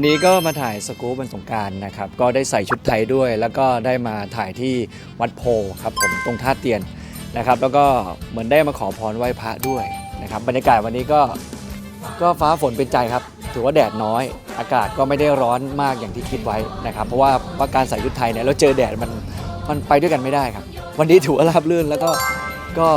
วันนี้ก็มาถ่ายสกู๊ปวันสงการนะครับ ก็ได้ใส่ชุดไทยด้วย แล้วก็ได้มาถ่ายที่วัดโพครับผมตรงท่าเตียนนะครับ แล้วก็เหมือนได้มาขอพรไหว้พระด้วยนะครับบรรยากาศวันนี้ก็ก็ฟ้าฝนเป็นใจครับ ถือว่าแดดน้อย อากาศก็ไม่ได้ร้อนมากอย่างที่คิดไว้นะครับ เพราะว่าว่าการใส่ชุดไทยเนี่ยแล้วเจอแดดมันมันไปด้วยกันไม่ได้ครับ วันนี้ถือว่าราบรื่นแล้วก็ก็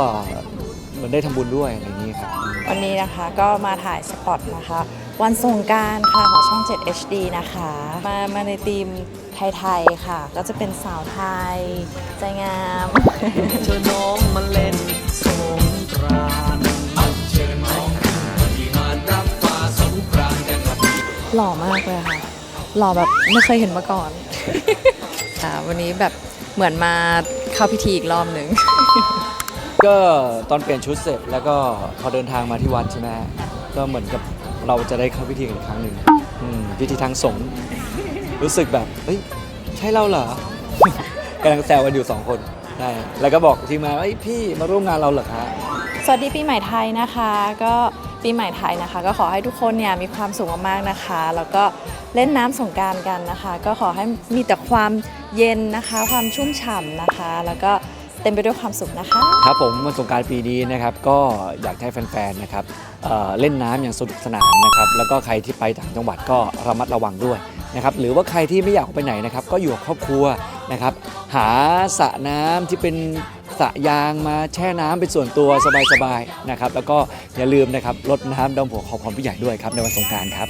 เหมือนได้ทำบุญด้วยอะไรอย่างนี้ครับวันนี้นะคะก็มาถ่ายสปอตนะคะ วันสงกรารค่ะของช่อง 7 HD นะคะ มามาในธีมไทยๆค่ะ ก็จะเป็นสาวไทย ใจงามเชิญน้องมาเล่นสงกรานต์เชิญน้องที่มารับฟ้าสงกรานต์กันครับหล่อมากเลยค่ะ หล่อแบบไม่เคยเห็นมาก่อนค่ะวันนี้แบบเหมือนมาเข้าพิธีอีกรอบหนึ่ง ก็ตอนเปลี่ยนชุดเสร็จแล้วก็พอเดินทางมาที่วัดใช่ไหมฮะก็เหมือนกับเราจะได้เข้าพิธีกันอีกครั้งหนึ่งอืมพิธีทางสงฆ์รู้สึกแบบเฮ้ยใช่เราเหรอกำลังแซวกันอยู่สองคนใช่แล้วก็บอกทีมงานว่าเอ้ยพี่มาร่วมงานเราเหรอคะ สวัสดีปีใหม่ไทยนะคะ ก็ปีใหม่ไทยนะคะ ก็ขอให้ทุกคนเนี่ยมีความสุขมากๆนะคะ แล้วก็เล่นน้ำสงกรารกันนะคะ ก็ขอให้มีแต่ความเย็นนะคะ ความชุ่มฉ่ำนะคะ แล้วก็ เต็มไปด้วยความสุขนะคะ ครับผมวันสงกรารปีนี้นะครับก็อยากให้แฟนๆนะครับเอ่อเล่นน้ำอย่างสนุกสนานนะครับแล้วก็ใครที่ไปต่างจังหวัดก็ระมัดระวังด้วยนะครับหรือว่าใครที่ไม่อยากออกไปไหนนะครับก็อยู่กับครอบครัวนะครับหาสระน้ำที่เป็นสระยางมาแช่น้ำเป็นส่วนตัวสบายๆนะครับแล้วก็อย่าลืมนะครับลดน้ำดำหัวขอพรผู้ใหญ่ด้วยครับในวันสงกรารครับ